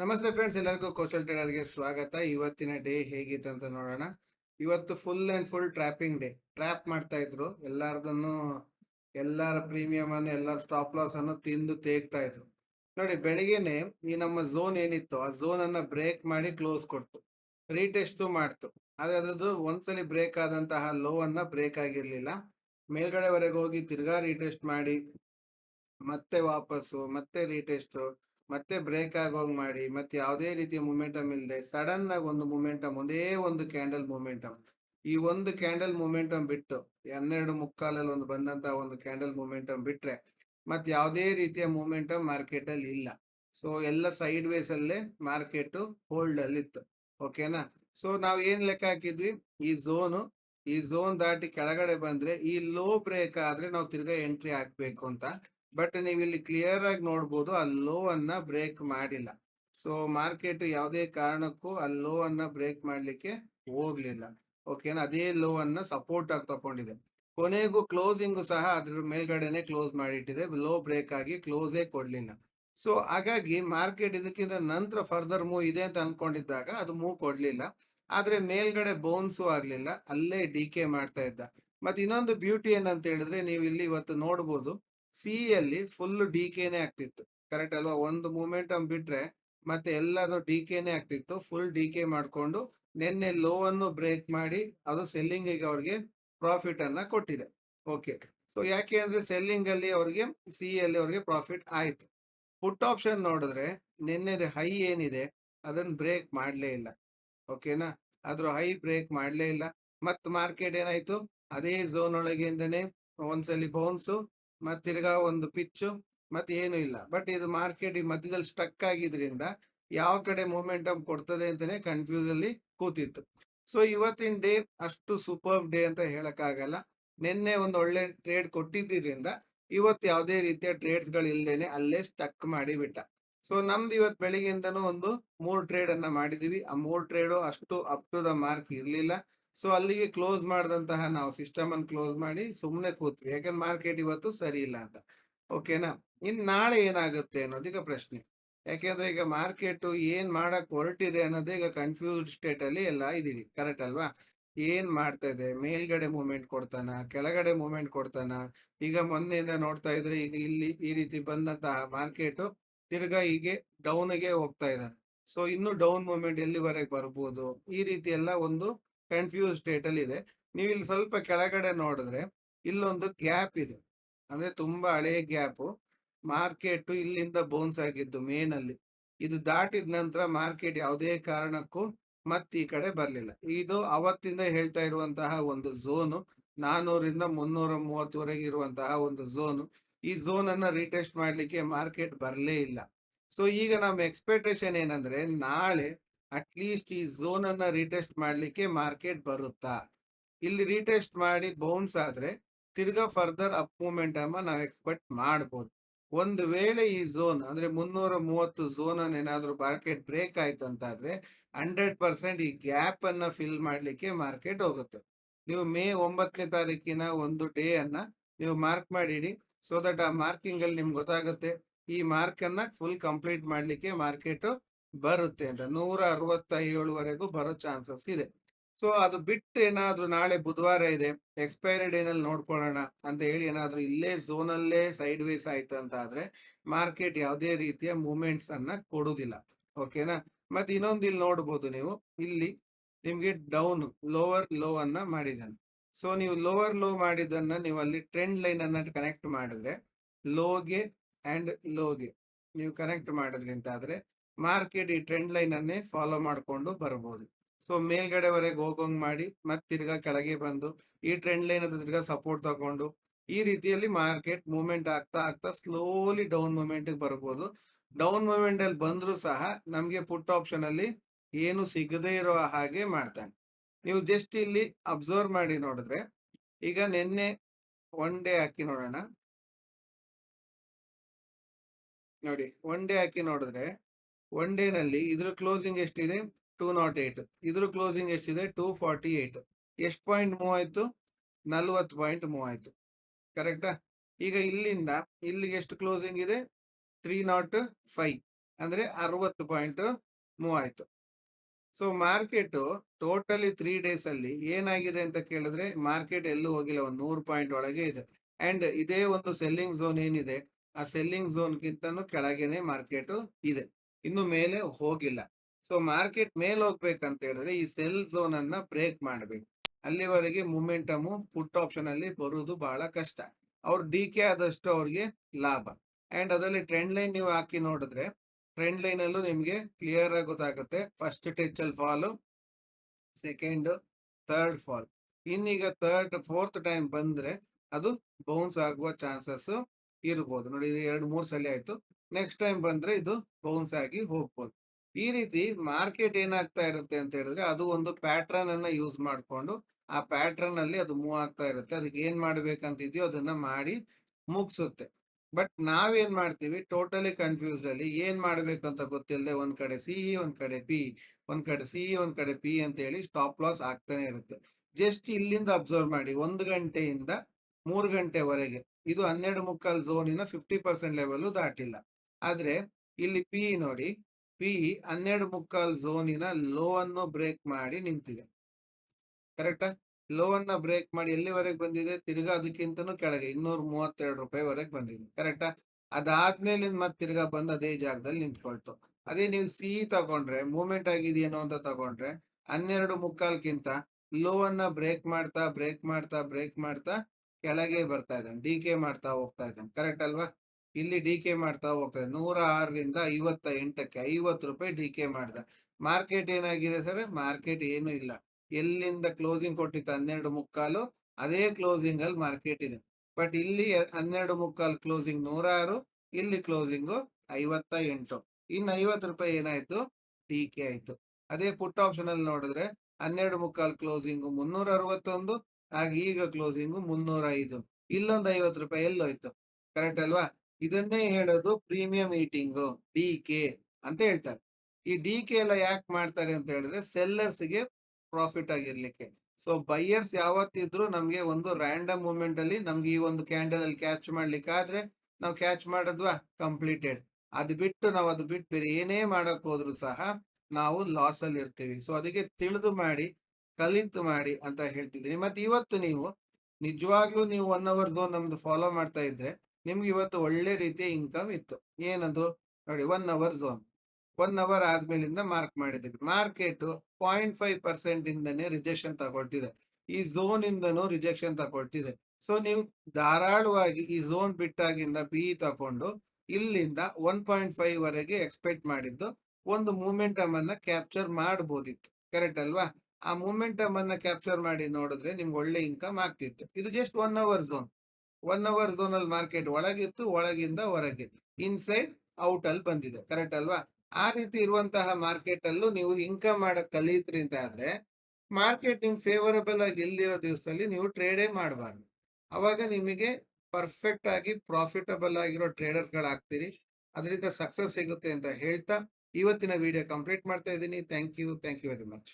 ನಮಸ್ತೆ ಫ್ರೆಂಡ್ಸ್ ಎಲ್ಲರಿಗೂ ಕೋಶಲ್ ಟ್ರೇಡರ್ಗೆ ಸ್ವಾಗತ. ಇವತ್ತಿನ ಡೇ ಹೇಗಿತ್ತು ಅಂತ ನೋಡೋಣ. ಇವತ್ತು full and full trapping day trap ಮಾಡ್ತಾ ಇದ್ರು. ಎಲ್ಲರದನ್ನು, ಎಲ್ಲರ ಪ್ರೀಮಿಯಮ್ ಅನ್ನು, ಎಲ್ಲರ ಸ್ಟಾಪ್ ಲಾಸ್ ಅನ್ನು ತಿಂದು ತೇಗ್ತಾ ಇದ್ರು. ನೋಡಿ, ಬೆಳಿಗ್ಗೆನೆ ಈ ನಮ್ಮ ಝೋನ್ ಏನಿತ್ತು, ಆ ಝೋನ್ ಅನ್ನ ಬ್ರೇಕ್ ಮಾಡಿ ಕ್ಲೋಸ್ ಕೊಡ್ತು. ರೀಟೆಸ್ಟು ಮಾಡ್ತು. ಆದ್ರೆ ಅದರದ್ದು ಒಂದ್ಸಲಿ ಬ್ರೇಕ್ ಆದಂತಹ ಲೋ ಅನ್ನ ಬ್ರೇಕ್ ಆಗಿರಲಿಲ್ಲ. ಮೇಲ್ಗಡೆವರೆಗೆ ಹೋಗಿ ತಿರ್ಗಾ ರೀಟೆಸ್ಟ್ ಮಾಡಿ, ಮತ್ತೆ ವಾಪಸ್ಸು, ಮತ್ತೆ ರೀಟೆಸ್ಟ್ ಮತ್ತೆ ಬ್ರೇಕ್ ಆಗೋಂಗ್ ಮಾಡಿ, ಮತ್ತೆ ಯಾವುದೇ ರೀತಿಯ ಮೂಮೆಂಟಮ್ ಇಲ್ಲದೆ ಸಡನ್ ಆಗಿ ಒಂದು ಮೂಮೆಂಟಮ್ ಒಂದೇ ಒಂದು ಕ್ಯಾಂಡಲ್ ಮೂಮೆಂಟಮ್ ಈ ಒಂದು ಕ್ಯಾಂಡಲ್ ಮೂಮೆಂಟಮ್ ಬಿಟ್ಟು ಹನ್ನೆರಡು ಮುಕ್ಕಾಲಲ್ಲಿ ಒಂದು ಬಂದಂತ ಒಂದು ಕ್ಯಾಂಡಲ್ ಮೂಮೆಂಟಮ್ ಬಿಟ್ರೆ ಮತ್ತೆ ಯಾವುದೇ ರೀತಿಯ ಮೂಮೆಂಟಮ್ ಮಾರ್ಕೆಟ್ ಅಲ್ಲಿ ಇಲ್ಲ. ಸೊ ಎಲ್ಲ ಸೈಡ್ ವೇಸ್ ಅಲ್ಲೇ ಮಾರ್ಕೆಟ್ ಹೋಲ್ಡ್ ಅಲ್ಲಿ ಇತ್ತು. ಓಕೆನಾ ಸೊ ನಾವ್ ಏನ್ ಲೆಕ್ಕ ಹಾಕಿದ್ವಿ? ಈ ಝೋನು ಈ ಝೋನ್ ದಾಟಿ ಕೆಳಗಡೆ ಬಂದ್ರೆ ಈ ಲೋ ಬ್ರೇಕ್ ಆದ್ರೆ ನಾವು ತಿರ್ಗಾ ಎಂಟ್ರಿ ಹಾಕ್ಬೇಕು ಅಂತ. ಬಟ್ ನೀವು ಇಲ್ಲಿ ಕ್ಲಿಯರ್ ಆಗಿ ನೋಡ್ಬೋದು, ಆ ಲೋ ಅನ್ನ ಬ್ರೇಕ್ ಮಾಡಿಲ್ಲ. ಸೊ ಮಾರ್ಕೆಟ್ ಯಾವುದೇ ಕಾರಣಕ್ಕೂ ಆ ಲೋ ಅನ್ನ ಬ್ರೇಕ್ ಮಾಡ್ಲಿಕ್ಕೆ ಹೋಗ್ಲಿಲ್ಲ. ಓಕೆನಾ ಅದೇ ಲೋ ಅನ್ನ ಸಪೋರ್ಟ್ ಆಗಿ ತಗೊಂಡಿದೆ. ಕೊನೆಗೂ ಕ್ಲೋಸಿಂಗ್ ಸಹ ಅದ್ರ ಮೇಲ್ಗಡೆನೆ ಕ್ಲೋಸ್ ಮಾಡಿಟ್ಟಿದೆ. ಲೋ ಬ್ರೇಕ್ ಆಗಿ ಕ್ಲೋಸೇ ಕೊಡ್ಲಿಲ್ಲ. ಸೊ ಹಾಗಾಗಿ ಮಾರ್ಕೆಟ್ ಇದಕ್ಕಿಂತ ನಂತರ ಫರ್ದರ್ ಮೂವ್ ಇದೆ ಅಂತ ಅನ್ಕೊಂಡಿದ್ದಾಗ ಅದು ಮೂವ್ ಕೊಡ್ಲಿಲ್ಲ. ಆದ್ರೆ ಮೇಲ್ಗಡೆ ಬೌನ್ಸು ಆಗ್ಲಿಲ್ಲ. ಅಲ್ಲೇ ಡಿ ಕೆ ಮಾಡ್ತಾ ಇದ್ದ. ಮತ್ತೆ ಇನ್ನೊಂದು ಬ್ಯೂಟಿ ಏನಂತ ಹೇಳಿದ್ರೆ, ನೀವು ಇಲ್ಲಿ ಇವತ್ತು ನೋಡ್ಬೋದು. ಸಿ ಅಲ್ಲಿ ಫುಲ್ ಡಿ ಕೆನೆ ಆಗ್ತಿತ್ತು. ಕರೆಕ್ಟ್ ಅಲ್ವಾ? ಒಂದು ಮೂಮೆಂಟಮ್ ಬಿಟ್ರೆ ಮತ್ತೆ ಎಲ್ಲರೂ ಡಿ ಕೆನೆ ಆಗ್ತಿತ್ತು. ಫುಲ್ ಡಿ ಕೆ ಮಾಡ್ಕೊಂಡು ನಿನ್ನೆ ಲೋ ಅನ್ನು ಬ್ರೇಕ್ ಮಾಡಿ ಅದು ಸೆಲ್ಲಿಂಗ್ ಅವ್ರಿಗೆ ಪ್ರಾಫಿಟ್ ಅನ್ನ ಕೊಟ್ಟಿದೆ. ಓಕೆ ಸೊ ಯಾಕೆ ಅಂದ್ರೆ ಸೆಲ್ಲಿಂಗ್ ಅಲ್ಲಿ ಅವ್ರಿಗೆ ಸಿ ಅಲ್ಲಿ ಅವ್ರಿಗೆ ಪ್ರಾಫಿಟ್ ಆಯ್ತು. ಪುಟ್ ಆಪ್ಷನ್ ನೋಡಿದ್ರೆ ನಿನ್ನೆದ ಹೈ ಏನಿದೆ, ಅದನ್ನ ಬ್ರೇಕ್ ಮಾಡ್ಲೇ ಇಲ್ಲ. ಓಕೆನಾ ಅದ್ರ ಹೈ ಬ್ರೇಕ್ ಮಾಡ್ಲೇ ಇಲ್ಲ. ಮತ್ ಮಾರ್ಕೆಟ್ ಏನಾಯ್ತು? ಅದೇ ಝೋನ್ ಒಳಗಿಂದನೇ ಒಂದ್ಸಲಿ ಬೌನ್ಸು ಮತ್ ತಿರ್ಗಾ ಒಂದು ಪಿಚ್ಚು ಮತ್ತೆ ಏನು ಇಲ್ಲ. ಬಟ್ ಇದು ಮಾರ್ಕೆಟ್ ಈ ಮಧ್ಯದಲ್ಲಿ ಸ್ಟಕ್ ಆಗಿದ್ರಿಂದ ಯಾವ ಕಡೆ ಮೂಮೆಂಟಮ್ ಕೊಡ್ತದೆ ಅಂತಾನೆ ಕನ್ಫ್ಯೂಸ್ ಅಲ್ಲಿ ಕೂತಿತ್ತು. ಸೊ ಇವತ್ತಿನ ಡೇ ಅಷ್ಟು ಸೂಪರ್ ಡೇ ಅಂತ ಹೇಳಕ್ ಆಗಲ್ಲ ನಿನ್ನೆ ಒಂದು ಒಳ್ಳೆ ಟ್ರೇಡ್ ಕೊಟ್ಟಿದ್ದರಿಂದ ಇವತ್ತು ಯಾವುದೇ ರೀತಿಯ ಟ್ರೇಡ್ಸ್ಗಳು ಇಲ್ದೇನೆ ಅಲ್ಲೇ ಸ್ಟಕ್ ಮಾಡಿ ಬಿಟ್ಟ. ಸೊ ನಮ್ದು ಇವತ್ತು ಬೆಳಿಗ್ಗೆಯಿಂದನೂ ಒಂದು ಮೂರ್ ಟ್ರೇಡ್ ಅನ್ನ ಮಾಡಿದೀವಿ. ಆ ಮೂರ್ ಟ್ರೇಡು ಅಷ್ಟು ಅಪ್ ಟು ದ ಮಾರ್ಕ್ ಇರ್ಲಿಲ್ಲ. ಸೊ ಅಲ್ಲಿಗೆ ಕ್ಲೋಸ್ ಮಾಡಿದಂತಹ ನಾವು ಸಿಸ್ಟಮ್ ಅನ್ನು ಕ್ಲೋಸ್ ಮಾಡಿ ಸುಮ್ಮನೆ ಕೂತ್ವಿ. ಯಾಕಂದ್ರೆ ಮಾರ್ಕೆಟ್ ಇವತ್ತು ಸರಿ ಇಲ್ಲ ಅಂತ. ಓಕೆನಾ ಇನ್ ನಾಳೆ ಏನಾಗುತ್ತೆ ಅನ್ನೋದೀಗ ಪ್ರಶ್ನೆ. ಯಾಕೆಂದ್ರೆ ಈಗ ಮಾರ್ಕೆಟ್ ಏನ್ ಮಾಡಕ್ ಹೊರಟಿದೆ ಅನ್ನೋದೇ ಈಗ ಕನ್ಫ್ಯೂಸ್ಡ್ ಸ್ಟೇಟ್ ಅಲ್ಲಿ ಎಲ್ಲ ಇದೀವಿ. ಕರೆಕ್ಟ್ ಅಲ್ವಾ? ಏನ್ ಮಾಡ್ತಾ ಇದೆ? ಮೇಲ್ಗಡೆ ಮೂವ್ಮೆಂಟ್ ಕೊಡ್ತಾನ? ಕೆಳಗಡೆ ಮೂವ್ಮೆಂಟ್ ಕೊಡ್ತಾನ? ಈಗ ಮೊನ್ನೆಯಿಂದ ನೋಡ್ತಾ ಇದ್ರೆ ಈಗ ಇಲ್ಲಿ ಈ ರೀತಿ ಬಂದಂತಹ ಮಾರ್ಕೆಟ್ ತಿರ್ಗಾ ಹೀಗೆ ಡೌನ್ಗೆ ಹೋಗ್ತಾ ಇದ್ದಾನೆ ಸೊ ಇನ್ನು ಡೌನ್ ಮೂವ್ಮೆಂಟ್ ಎಲ್ಲಿವರೆಗೆ ಬರ್ಬೋದು? ಈ ರೀತಿ ಎಲ್ಲ ಒಂದು ಕನ್ಫ್ಯೂಸ್ ಸ್ಟೇಟ್ ಅಲ್ಲಿ ಇದೆ. ನೀವು ಇಲ್ಲಿ ಸ್ವಲ್ಪ ಕೆಳಗಡೆ ನೋಡಿದ್ರೆ ಇಲ್ಲೊಂದು ಗ್ಯಾಪ್ ಇದೆ. ಅಂದ್ರೆ ತುಂಬಾ ಹಳೆಯ ಗ್ಯಾಪ್ ಮಾರ್ಕೆಟ್ ಇಲ್ಲಿಂದ ಬೌನ್ಸ್ ಆಗಿದ್ದು ಮೇನ್ ಅಲ್ಲಿ. ಇದು ದಾಟಿದ ನಂತರ ಮಾರ್ಕೆಟ್ ಯಾವುದೇ ಕಾರಣಕ್ಕೂ ಮತ್ತೆ ಈ ಕಡೆ ಬರಲಿಲ್ಲ. ಇದು ಅವತ್ತಿಂದ ಹೇಳ್ತಾ ಇರುವಂತಹ ಒಂದು ಝೋನು ನಾನೂರಿಂದ ಮುನ್ನೂರ ಮೂವತ್ತುವರೆಗೆ ಇರುವಂತಹ ಒಂದು ಝೋನು ಈ ಝೋನ್ ಅನ್ನ ರೀಟೆಸ್ಟ್ ಮಾಡ್ಲಿಕ್ಕೆ ಮಾರ್ಕೆಟ್ ಬರಲೇ ಇಲ್ಲ. ಸೊ ಈಗ ನಮ್ಮ ಎಕ್ಸ್ಪೆಕ್ಟೇಷನ್ ಏನಂದ್ರೆ ನಾಳೆ ಅಟ್ಲೀಸ್ಟ್ ಈ ಝೋನ್ ಅನ್ನ ರೀಟೆಸ್ಟ್ ಮಾಡಲಿಕ್ಕೆ ಮಾರ್ಕೆಟ್ ಬರುತ್ತಾ? ಇಲ್ಲಿ ರೀಟೆಸ್ಟ್ ಮಾಡಿ ಬೌನ್ಸ್ ಆದ್ರೆ ತಿರ್ಗಾ ಫರ್ದರ್ ಅಪ್ ಮೂವ್ಮೆಂಟ್ ಅಮ್ಮ ನಾವು ಎಕ್ಸ್ಪೆಕ್ಟ್ ಮಾಡ್ಬೋದು. ಒಂದು ವೇಳೆ ಈ ಝೋನ್ ಅಂದ್ರೆ ಮುನ್ನೂರ ಮೂವತ್ತು ಝೋನ್ ಅನ್ನ ಏನಾದ್ರು ಮಾರ್ಕೆಟ್ ಬ್ರೇಕ್ ಆಯ್ತು ಅಂತಾದ್ರೆ ಹಂಡ್ರೆಡ್ ಪರ್ಸೆಂಟ್ ಈ ಗ್ಯಾಪ್ ಅನ್ನ ಫಿಲ್ ಮಾಡ್ಲಿಕ್ಕೆ ಮಾರ್ಕೆಟ್ ಹೋಗುತ್ತೆ. ನೀವು ಮೇ ಒಂಬತ್ತನೇ ತಾರೀಕಿನ ಒಂದು ಡೇ ಅನ್ನ ನೀವು ಮಾರ್ಕ್ ಮಾಡಿಡಿ ಸೊ ದಟ್ ಆ ಮಾರ್ಕಿಂಗ್ ಅಲ್ಲಿ ನಿಮ್ಗೆ ಗೊತ್ತಾಗುತ್ತೆ ಈ ಮಾರ್ಕ್ ಅನ್ನ ಫುಲ್ ಕಂಪ್ಲೀಟ್ ಮಾಡ್ಲಿಕ್ಕೆ ಮಾರ್ಕೆಟ್ ಬರುತ್ತೆ ಅಂತ. ನೂರ ಅರವತ್ತ ಏಳುವರೆಗೂ ಬರೋ ಚಾನ್ಸಸ್ ಇದೆ. ಸೊ, ಅದು ಬಿಟ್ಟು ಏನಾದ್ರೂ ನಾಳೆ ಬುಧವಾರ ಇದೆ, ಎಕ್ಸ್ಪೈರಿ ಡೇನಲ್ಲಿ ನೋಡ್ಕೊಳ್ಳೋಣ ಅಂತ ಹೇಳಿ ಏನಾದ್ರೂ ಇಲ್ಲೇ ಝೋನಲ್ಲೇ ಸೈಡ್ ವೇಸ್ ಆಯ್ತು ಅಂತ ಆದ್ರೆ ಮಾರ್ಕೆಟ್ ಯಾವುದೇ ರೀತಿಯ ಮೂವ್ಮೆಂಟ್ಸ್ ಅನ್ನ ಕೊಡುದಿಲ್ಲ ಓಕೆನಾ? ಮತ್ತೆ ಇನ್ನೊಂದು ಇಲ್ಲಿ ನೋಡ್ಬೋದು ನೀವು. ಇಲ್ಲಿ ನಿಮ್ಗೆ ಡೌನ್, ಲೋವರ್, ಲೋ ಅನ್ನ ಮಾಡಿದ್ದಾನೆ. ಸೊ, ನೀವು ಲೋವರ್, ಲೋ ಮಾಡಿದ್ದನ್ನ ನೀವು ಅಲ್ಲಿ ಟ್ರೆಂಡ್ ಲೈನ್ ಅನ್ನ ಕನೆಕ್ಟ್ ಮಾಡಿದ್ರೆ, ಲೋಗೆ ಅಂಡ್ ಲೋಗೆ ನೀವು ಕನೆಕ್ಟ್ ಮಾಡಿದ್ರಿ ಅಂತ ಆದ್ರೆ ಮಾರ್ಕೆಟ್ ಈ ಟ್ರೆಂಡ್ ಲೈನ್ ಅನ್ನೇ ಫಾಲೋ ಮಾಡ್ಕೊಂಡು ಬರ್ಬೋದು. ಸೊ ಮೇಲ್ಗಡೆವರೆಗೆ ಹೋಗೋಂಗ್ ಮಾಡಿ, ಮತ್ತೆ ತಿರ್ಗಾ ಕೆಳಗೆ ಬಂದು, ಈ ಟ್ರೆಂಡ್ ಲೈನ್ ಅದು ತಿರ್ಗಾ ಸಪೋರ್ಟ್ ತಗೊಂಡು, ಈ ರೀತಿಯಲ್ಲಿ ಮಾರ್ಕೆಟ್ ಮೂವ್ಮೆಂಟ್ ಆಗ್ತಾ ಆಗ್ತಾ ಸ್ಲೋಲಿ ಡೌನ್ ಮೂವ್ಮೆಂಟ್ ಬರ್ಬೋದು. ಡೌನ್ ಮೂವ್ಮೆಂಟ್ ಅಲ್ಲಿ ಬಂದ್ರು ಸಹ ನಮ್ಗೆ ಪುಟ್ ಆಪ್ಷನ್ ಅಲ್ಲಿ ಏನು ಸಿಗದೇ ಇರೋ ಹಾಗೆ ಮಾಡ್ತಾನೆ. ನೀವು ಜಸ್ಟ್ ಇಲ್ಲಿ ಅಬ್ಸರ್ವ್ ಮಾಡಿ ನೋಡಿದ್ರೆ, ಈಗ ನಿನ್ನೆ ಒನ್ ಡೇ ಹಾಕಿ ನೋಡೋಣ. ನೋಡಿ ಒನ್ ಡೇ ಹಾಕಿ ನೋಡಿದ್ರೆ ಒನ್ ಡೇನಲ್ಲಿ ಇದ್ರ ಕ್ಲೋಸಿಂಗ್ ಎಷ್ಟಿದೆ? ಟೂ ನಾಟ್ ಏಟ್ ಇದ್ರ ಕ್ಲೋಸಿಂಗ್ ಎಷ್ಟಿದೆ? ಟೂ ಫಾರ್ಟಿ ಏಟ್ ಎಷ್ಟು ಪಾಯಿಂಟ್ ಮೂವ್ ಆಯ್ತು? ನಲ್ವತ್ತು ಪಾಯಿಂಟ್ ಮೂವ್ ಆಯ್ತು. ಕರೆಕ್ಟಾ ಈಗ ಇಲ್ಲಿಂದ ಇಲ್ಲಿಗೆ ಎಷ್ಟು ಕ್ಲೋಸಿಂಗ್ ಇದೆ? ತ್ರೀ ನಾಟ್ ಫೈವ್ ಅಂದ್ರೆ ಅರವತ್ತು ಪಾಯಿಂಟ್ ಮೂವ್ ಆಯ್ತು. So market totally three days ಅಲ್ಲಿ ಏನಾಗಿದೆ ಅಂತ ಕೇಳಿದ್ರೆ ಮಾರ್ಕೆಟ್ ಎಲ್ಲೂ ಹೋಗಿಲ್ಲ. ಒಂದು ನೂರು ಪಾಯಿಂಟ್ ಒಳಗೆ ಇದೆ. ಅಂಡ್ ಇದೇ ಒಂದು ಸೆಲ್ಲಿಂಗ್ ಝೋನ್ ಏನಿದೆ? ಆ ಸೆಲ್ಲಿಂಗ್ ಝೋನ್ ಗಿಂತನೂ ಕೆಳಗೇನೆ ಮಾರ್ಕೆಟ್ ಇದೆ. ಇನ್ನು ಮೇಲೆ ಹೋಗಿಲ್ಲ. ಸೊ ಮಾರ್ಕೆಟ್ ಮೇಲೆ ಹೋಗ್ಬೇಕಂತ ಹೇಳಿದ್ರೆ ಈ ಸೆಲ್ ಝೋನ್ ಅನ್ನ ಬ್ರೇಕ್ ಮಾಡಬೇಕು. ಅಲ್ಲಿವರೆಗೆ ಮೂಮೆಂಟಮು ಪುಟ್ ಆಪ್ಷನ್ ಅಲ್ಲಿ ಬರುವುದು ಬಹಳ ಕಷ್ಟ. ಅವ್ರು ಡಿ ಕೆ ಆದಷ್ಟು ಅವ್ರಿಗೆ ಲಾಭ. ಅಂಡ್ ಅದರಲ್ಲಿ ಟ್ರೆಂಡ್ ಲೈನ್ ನೀವು ಹಾಕಿ ನೋಡಿದ್ರೆ ಟ್ರೆಂಡ್ ಲೈನ್ ಅಲ್ಲೂ ನಿಮ್ಗೆ ಕ್ಲಿಯರ್ ಆಗಿ ಗೊತ್ತಾಗುತ್ತೆ. ಫಸ್ಟ್ ಟಚ್ ಅಲ್ಲಿ ಫಾಲ್ ಸೆಕೆಂಡ್ ಥರ್ಡ್ ಫಾಲ್ ಇನ್ನೀಗ ಥರ್ಡ್ ಫೋರ್ತ್ ಟೈಮ್ ಬಂದ್ರೆ ಅದು ಬೌನ್ಸ್ ಆಗುವ ಚಾನ್ಸಸ್ ಇರ್ಬೋದು. ನೋಡಿ, ಇದು ಎರಡು, ಮೂರು ಸಲ ಆಯ್ತು. ನೆಕ್ಸ್ಟ್ ಟೈಮ್ ಬಂದ್ರೆ ಇದು ಬೌನ್ಸ್ ಆಗಿ ಹೋಗ್ಬೋದು. ಈ ರೀತಿ ಮಾರ್ಕೆಟ್ ಏನಾಗ್ತಾ ಇರುತ್ತೆ ಅಂತ ಹೇಳಿದ್ರೆ ಅದು ಒಂದು ಪ್ಯಾಟ್ರನ್ ಅನ್ನ ಯೂಸ್ ಮಾಡಿಕೊಂಡು ಆ ಪ್ಯಾಟ್ರನ್ ಅಲ್ಲಿ ಅದು ಮೂವ್ ಆಗ್ತಾ ಇರುತ್ತೆ. ಅದಕ್ಕೆ ಏನ್ ಮಾಡ್ಬೇಕಂತಿದ್ಯೋ ಅದನ್ನ ಮಾಡಿ ಮುಗಿಸುತ್ತೆ. ಬಟ್ ನಾವೇನ್ ಮಾಡ್ತೀವಿ? ಟೋಟಲಿ ಕನ್ಫ್ಯೂಸ್ಡ್ ಅಲ್ಲಿ ಏನ್ ಮಾಡ್ಬೇಕು ಅಂತ ಗೊತ್ತಿಲ್ಲದೆ ಒಂದ್ ಕಡೆ ಸಿ ಒಂದ್ ಕಡೆ ಪಿ ಒಂದ್ ಕಡೆ ಸಿ ಒಂದ್ ಕಡೆ ಪಿ ಅಂತ ಹೇಳಿ ಸ್ಟಾಪ್ ಲಾಸ್ ಆಗ್ತಾನೆ ಇರುತ್ತೆ. ಜಸ್ಟ್ ಇಲ್ಲಿಂದ ಅಬ್ಸರ್ವ್ ಮಾಡಿ ಒಂದು ಗಂಟೆಯಿಂದ ಮೂರು ಗಂಟೆವರೆಗೆ. ಇದು ಹನ್ನೆರಡು ಮುಕ್ಕಾಲ್ ಝೋನಿನ ಫಿಫ್ಟಿ ಪರ್ಸೆಂಟ್ ಲೆವೆಲ್ ದಾಟಿಲ್ಲ. ಆದ್ರೆ ಇಲ್ಲಿ ಪಿ ನೋಡಿ ಪಿ ಹನ್ನೆರಡು ಮುಕ್ಕಾಲ್ ಝೋನಿನ ಲೋ ಅನ್ನು ಬ್ರೇಕ್ ಮಾಡಿ ನಿಂತಿದೆ. ಕರೆಕ್ಟಾ ಲೋ ಅನ್ನ ಬ್ರೇಕ್ ಮಾಡಿ ಎಲ್ಲಿವರೆಗೆ ಬಂದಿದೆ? ತಿರ್ಗಾ ಅದಕ್ಕಿಂತನೂ ಕೆಳಗೆ, ಇನ್ನೂರ ಮೂವತ್ತೆರಡು ರೂಪಾಯಿ ವರೆಗೆ ಬಂದಿದೆ ಕರೆಕ್ಟಾ ಅದಾದ್ಮೇಲೆ ಮತ್ತೆ ತಿರ್ಗಾ ಬಂದು ಅದೇ ಜಾಗದಲ್ಲಿ ನಿಂತ್ಕೊಳ್ತು. ಅದೇ ನೀವು ಸಿ ತಗೊಂಡ್ರೆ ಮೂವ್ಮೆಂಟ್ ಆಗಿದೆಯೇನೋ ಅಂತ ತಗೊಂಡ್ರೆ, ಹನ್ನೆರಡು ಮುಕ್ಕಾಲ್ಕಿಂತ ಲೋ ಅನ್ನ ಬ್ರೇಕ್ ಮಾಡ್ತಾ ಬ್ರೇಕ್ ಮಾಡ್ತಾ ಬ್ರೇಕ್ ಮಾಡ್ತಾ ಕೆಳಗೆ ಬರ್ತಾ ಇದ್ದಾನೆ ಡಿ ಕೆ ಮಾಡ್ತಾ ಹೋಗ್ತಾ ಇದ್ದಾನೆ. ಕರೆಕ್ಟ್ ಅಲ್ವಾ? ಇಲ್ಲಿ ಡಿ ಕೆ ಮಾಡ್ತಾ ಹೋಗ್ತದೆ ನೂರ ಆರರಿಂದ ಐವತ್ತ ಎಂಟಕ್ಕೆ ಐವತ್ತು ರೂಪಾಯಿ ಡಿ ಕೆ ಮಾಡ್ದ. ಮಾರ್ಕೆಟ್ ಏನಾಗಿದೆ ಸರ್ ಮಾರ್ಕೆಟ್ ಏನು ಇಲ್ಲ. ಎಲ್ಲಿಂದ ಕ್ಲೋಸಿಂಗ್ ಕೊಟ್ಟಿತ್ತು? ಹನ್ನೆರಡು ಮುಕ್ಕಾಲು? ಅದೇ ಕ್ಲೋಸಿಂಗ್ ಅಲ್ಲಿ ಮಾರ್ಕೆಟ್ ಇದೆ. ಬಟ್ ಇಲ್ಲಿ ಹನ್ನೆರಡು ಮುಕ್ಕಾಲು ಕ್ಲೋಸಿಂಗ್ ನೂರಾರು, ಇಲ್ಲಿ ಕ್ಲೋಸಿಂಗು ಐವತ್ತ ಎಂಟು ಇನ್ನು ಐವತ್ತು ರೂಪಾಯಿ ಏನಾಯ್ತು? ಡಿ ಕೆ ಆಯ್ತು. ಅದೇ ಪುಟ್ ಆಪ್ಷನ್ ಅಲ್ಲಿ ನೋಡಿದ್ರೆ ಹನ್ನೆರಡು ಮುಕ್ಕಾಲು ಕ್ಲೋಸಿಂಗು ಮುನ್ನೂರ ಅರವತ್ತೊಂದು ಹಾಗೆ ಈಗ ಕ್ಲೋಸಿಂಗು ಮುನ್ನೂರ ಐದು ಇಲ್ಲೊಂದು ಐವತ್ತು ರೂಪಾಯಿ ಎಲ್ಲೋಯ್ತು. ಕರೆಕ್ಟ್ ಅಲ್ವಾ? ಇದನ್ನೇ ಹೇಳೋದು ಪ್ರೀಮಿಯಂ ಈಟಿಂಗು, ಡಿ ಕೆ ಅಂತ ಹೇಳ್ತಾರೆ. ಈ ಡಿ ಕೆ ಎಲ್ಲ ಯಾಕೆ ಮಾಡ್ತಾರೆ ಅಂತ ಹೇಳಿದ್ರೆ ಸೆಲ್ಲರ್ಸ್ಗೆ ಪ್ರಾಫಿಟ್ ಆಗಿರ್ಲಿಕ್ಕೆ. ಸೊ, ಬೈಯರ್ಸ್ ಯಾವತ್ತಿದ್ರು ನಮ್ಗೆ ಒಂದು ರ್ಯಾಂಡಮ್ ಮೂಮೆಂಟ್ ಅಲ್ಲಿ ನಮ್ಗೆ ಈ ಒಂದು ಕ್ಯಾಂಡಲ್ ಅಲ್ಲಿ ಕ್ಯಾಚ್ ಮಾಡ್ಲಿಕ್ಕೆ ಆದ್ರೆ ನಾವು ಕ್ಯಾಚ್ ಮಾಡಿದ್ವಾ ಕಂಪ್ಲೀಟೆಡ್. ಅದು ಬಿಟ್ಟು ನಾವು ಅದು ಬಿಟ್ಟು ಬೇರೆ ಏನೇ ಮಾಡಕ್ ಹೋದ್ರು ಸಹ ನಾವು ಲಾಸ್ ಅಲ್ಲಿ ಇರ್ತೀವಿ. ಸೊ, ಅದಕ್ಕೆ ತಿಳಿದು ಮಾಡಿ, ಕಲಿತು ಮಾಡಿ ಅಂತ ಹೇಳ್ತಿದ್ದೀನಿ. ಮತ್ತೆ ಇವತ್ತು ನೀವು ನಿಜವಾಗ್ಲೂ ನೀವು ಒನ್ ಅವರ್ ಝೋನ್ ನಮ್ದು ಫಾಲೋ ಮಾಡ್ತಾ ಇದ್ರೆ ನಿಮ್ಗೆ ಇವತ್ತು ಒಳ್ಳೆ ರೀತಿಯ ಇನ್ಕಮ್ ಇತ್ತು. ಏನದು? ನೋಡಿ one hour zone one hour ಆದ್ಮೇಲಿಂದ mark ಮಾಡಿದ್ದೀವಿ. ಮಾರ್ಕೆಟ್ ಪಾಯಿಂಟ್ ಫೈವ್ ಪರ್ಸೆಂಟ್ ಇಂದನೇ ರಿಜೆಕ್ಷನ್ ತಗೊಳ್ತಿದೆ. ಈ ಝೋನ್ ಇಂದನೂ ರಿಜೆಕ್ಷನ್ ತಗೊಳ್ತಿದೆ. ಸೊ ನೀವು ಧಾರಾಳವಾಗಿ ಈ ಝೋನ್ ಬಿಟ್ಟಾಗಿಂದ ಬಿ ತಕೊಂಡು ಇಲ್ಲಿಂದ ಒನ್ ಪಾಯಿಂಟ್ ಫೈವ್ ವರೆಗೆ ಎಕ್ಸ್ಪೆಕ್ಟ್ ಮಾಡಿದ್ದು ಒಂದು ಮೂಮೆಂಟಮ್ ಅನ್ನ ಕ್ಯಾಪ್ಚರ್ ಮಾಡಬಹುದಿತ್ತು ಕರೆಕ್ಟ್ ಅಲ್ವಾ? ಆ ಮೂಮೆಂಟಮ್ ಅನ್ನ ಕ್ಯಾಪ್ಚರ್ ಮಾಡಿ ನೋಡಿದ್ರೆ ನಿಮ್ಗೆ ಒಳ್ಳೆ ಇನ್ಕಮ್ ಆಗ್ತಿತ್ತು. ಇದು just one hour zone one hour zone ಅಲ್ಲಿ ಮಾರ್ಕೆಟ್ ಒಳಗಿತ್ತು, ಒಳಗಿಂದ ಹೊರಗೆ ಇನ್ಸೈಡ್ ಔಟ್ ಅಲ್ಲಿ ಬಂದಿದೆ. ಕರೆಕ್ಟ್ ಅಲ್ವಾ? ಆ ರೀತಿ ಇರುವಂತಹ ಮಾರ್ಕೆಟ್ ಅಲ್ಲೂ ನೀವು ಇನ್ಕಮ್ ಮಾಡಕ್ ಕಲಿತ್ರಿ ಅಂತ ಆದ್ರೆ ಮಾರ್ಕೆಟ್ ನಿಮ್ಗೆ ಫೇವರಬಲ್ ಆಗಿ ಇಲ್ದಿರೋ ದಿವಸದಲ್ಲಿ ನೀವು ಟ್ರೇಡೇ ಮಾಡಬಾರ್ದು. ಅವಾಗ ನಿಮಗೆ ಪರ್ಫೆಕ್ಟ್ ಆಗಿ ಪ್ರಾಫಿಟಬಲ್ ಆಗಿರೋ ಟ್ರೇಡರ್ಸ್ ಗಳಾಗ್ತೀರಿ. ಅದರಿಂದ ಸಕ್ಸಸ್ ಸಿಗುತ್ತೆ ಅಂತ ಹೇಳ್ತಾ ಇವತ್ತಿನ ವಿಡಿಯೋ ಕಂಪ್ಲೀಟ್ ಮಾಡ್ತಾ ಇದ್ದೀನಿ. Thank you thank you very much